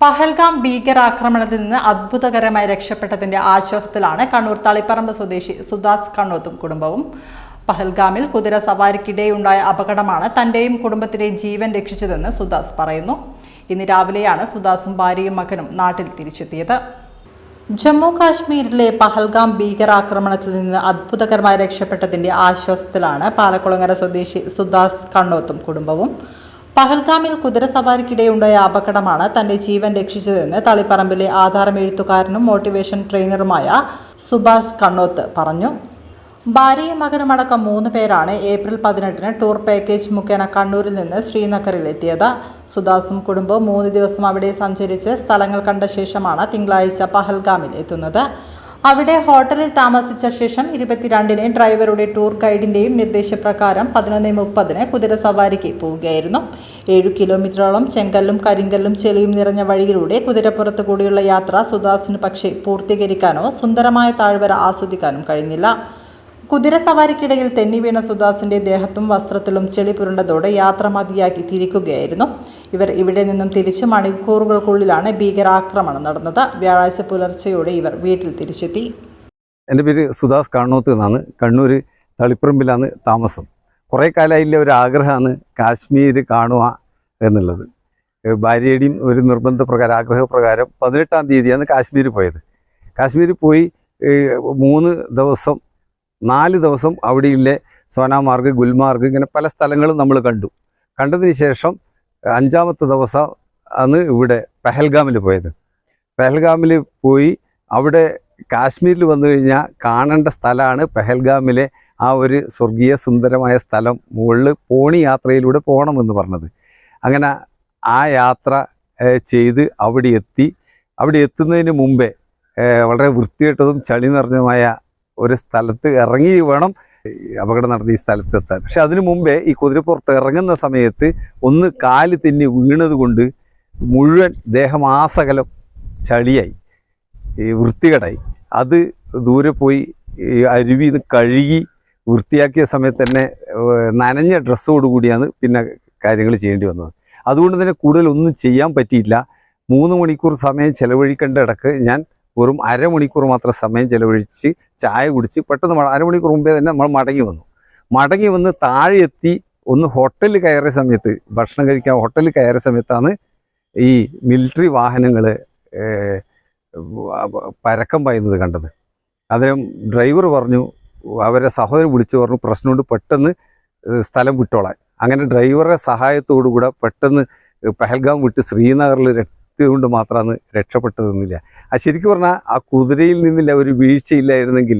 പഹൽഗാം ഭീകരാക്രമണത്തിൽ നിന്ന് അത്ഭുതകരമായി രക്ഷപ്പെട്ടതിന്റെ ആശ്വാസത്തിലാണ് കണ്ണൂർ തളിപ്പറമ്പ് സ്വദേശി സുദാസ് കണ്ണോത്തും കുടുംബവും. പഹൽഗാമിൽ കുതിര സവാരിക്കിടെയുണ്ടായ അപകടമാണ് തന്റെയും കുടുംബത്തിന്റെയും ജീവൻ രക്ഷിച്ചതെന്ന് സുദാസ് പറയുന്നു. ഇന്ന് രാവിലെയാണ് സുദാസും ഭാര്യയും മകനും നാട്ടിൽ തിരിച്ചെത്തിയത്. ജമ്മു കാശ്മീരിലെ പഹൽഗാം ഭീകരാക്രമണത്തിൽ നിന്ന് അത്ഭുതകരമായി രക്ഷപ്പെട്ടതിന്റെ ആശ്വാസത്തിലാണ് പാലക്കുളങ്ങര സ്വദേശി സുദാസ് കണ്ണോത്തും കുടുംബവും. പഹൽഗാമിൽ കുതിരസവാരിക്കിടെയുണ്ടായ അപകടമാണ് തന്റെ ജീവൻ രക്ഷിച്ചതെന്ന് തളിപ്പറമ്പിലെ ആധാരം എഴുത്തുകാരനും മോട്ടിവേഷൻ ട്രെയിനറുമായ സുഭാസ് കണ്ണോത്ത് പറഞ്ഞു. ഭാര്യയും മകനുമടക്കം മൂന്ന് പേരാണ് ഏപ്രിൽ പതിനെട്ടിന് ടൂർ പാക്കേജ് മുഖേന കണ്ണൂരിൽ നിന്ന് ശ്രീനഗറിൽ എത്തിയത് സുദാസും കുടുംബവും മൂന്ന് ദിവസം അവിടെ സഞ്ചരിച്ച് സ്ഥലങ്ങൾ കണ്ട ശേഷമാണ് തിങ്കളാഴ്ച പഹൽഗാമിൽ എത്തുന്നത്. അവിടെ ഹോട്ടലിൽ താമസിച്ച ശേഷം ഇരുപത്തിരണ്ടിന് ഡ്രൈവറുടെ ടൂർ ഗൈഡിന്റെയും നിർദ്ദേശപ്രകാരം പതിനൊന്ന് മുപ്പതിന് കുതിര സവാരിക്ക് പോവുകയായിരുന്നു. ഏഴു കിലോമീറ്ററോളം ചെങ്കല്ലും കരിങ്കല്ലും ചെളിയും നിറഞ്ഞ വഴിയിലൂടെ കുതിരപ്പുറത്ത് കൂടിയുള്ള യാത്ര സുദാസിന് പക്ഷേ പൂർത്തീകരിക്കാനോ സുന്ദരമായ താഴ്വര ആസ്വദിക്കാനും കഴിഞ്ഞില്ല. കുതിരസവാരിക്കിടയിൽ തെന്നി വീണ സുദാസിന്റെ ദേഹത്തും വസ്ത്രത്തിലും ചെളി പുരണ്ടതോടെ യാത്ര മതിയാക്കി തിരിക്കുകയായിരുന്നു. ഇവർ ഇവിടെ നിന്നും തിരിച്ച് മണിക്കൂറുകൾക്കുള്ളിലാണ് ഭീകരാക്രമണം നടന്നത്. വ്യാഴാഴ്ച പുലർച്ചെയോടെ ഇവർ വീട്ടിൽ തിരിച്ചെത്തി. എന്റെ പേര് സുദാസ് കണ്ണൂത്ത് എന്നാണ്. കണ്ണൂർ തളിപ്പറമ്പിലാണ് താമസം. കുറേ കാലമായില്ല ഒരു ആഗ്രഹമാണ് കാശ്മീർ കാണുക എന്നുള്ളത്. ഭാര്യയുടെയും ഒരു നിർബന്ധ പ്രകാരം ആഗ്രഹപ്രകാരം പതിനെട്ടാം തീയതിയാണ് കാശ്മീർ പോയത്. കാശ്മീർ പോയി മൂന്ന് ദിവസം നാല് ദിവസം അവിടെയുള്ള സോനാമാർഗ് ഗുൽമാർഗ് ഇങ്ങനെ പല സ്ഥലങ്ങളും നമ്മൾ കണ്ടു. കണ്ടതിന് ശേഷം അഞ്ചാമത്തെ ദിവസം ആണ് ഇവിടെ പെഹൽഗാമിൽ പോയത്. പെഹൽഗാമിൽ പോയി അവിടെ കാശ്മീരിൽ വന്നു കഴിഞ്ഞാൽ കാണേണ്ട സ്ഥലമാണ് പെഹൽഗാമിലെ ആ ഒരു സ്വർഗീയ സുന്ദരമായ സ്ഥലം മുകളിൽ പോണി യാത്രയിലൂടെ പോകണമെന്ന് പറഞ്ഞത്. അങ്ങനെ ആ യാത്ര ചെയ്ത് അവിടെ എത്തി. അവിടെ എത്തുന്നതിന് മുമ്പേ വളരെ വൃത്തികെട്ടതും ചളി നിറഞ്ഞതുമായ ഒരു സ്ഥലത്ത് ഇറങ്ങി വേണം അപകടം നടന്ന ഈ സ്ഥലത്തെത്താൻ. പക്ഷെ അതിനു മുമ്പേ ഈ കുതിരപ്പുറത്ത് ഇറങ്ങുന്ന സമയത്ത് ഒന്ന് കാൽ തെന്നി വീണത് കൊണ്ട് മുഴുവൻ ആസകലം ചളിയായി ഈ വൃത്തികേടായി. അത് ദൂരെ പോയി ഈ അരുവി കഴുകി വൃത്തിയാക്കിയ സമയത്ത് തന്നെ നനഞ്ഞ ഡ്രസ്സോട് കൂടിയാണ് പിന്നെ കാര്യങ്ങൾ ചെയ്യേണ്ടി വന്നത്. അതുകൊണ്ട് തന്നെ കൂടുതലൊന്നും ചെയ്യാൻ പറ്റിയില്ല. മൂന്ന് മണിക്കൂർ സമയം ചെലവഴിക്കേണ്ട ഇടയ്ക്ക് ഞാൻ വെറും അരമണിക്കൂർ മാത്രം സമയം ചിലവഴിച്ച് ചായ കുടിച്ച് പെട്ടെന്ന് അരമണിക്കൂർ മുമ്പേ തന്നെ നമ്മൾ മടങ്ങി വന്നു. മടങ്ങി വന്ന് താഴെ എത്തി ഒന്ന് ഹോട്ടലിൽ കയറിയ സമയത്ത് ഭക്ഷണം കഴിക്കാൻ ഹോട്ടലിൽ കയറിയ സമയത്താണ് ഈ മിലിറ്ററി വാഹനങ്ങൾ പരക്കം പായുന്നത് കണ്ടത്. അതിന് ഡ്രൈവർ പറഞ്ഞു അവരെ സഹോദരൻ വിളിച്ചു പറഞ്ഞു പ്രശ്നമുണ്ട് പെട്ടെന്ന് സ്ഥലം വിട്ടോളാൻ. അങ്ങനെ ഡ്രൈവറുടെ സഹായത്തോടുകൂടെ പെട്ടെന്ന് പെഹൽഗാം വിട്ട് ശ്രീനഗറിൽ എത്തിയതുകൊണ്ട് മാത്രമാണ് രക്ഷപ്പെട്ടതെന്നില്ല. ആ ശരിക്കും പറഞ്ഞാൽ ആ കുതിരയിൽ നിന്നില്ല ഒരു വീഴ്ചയില്ലായിരുന്നെങ്കിൽ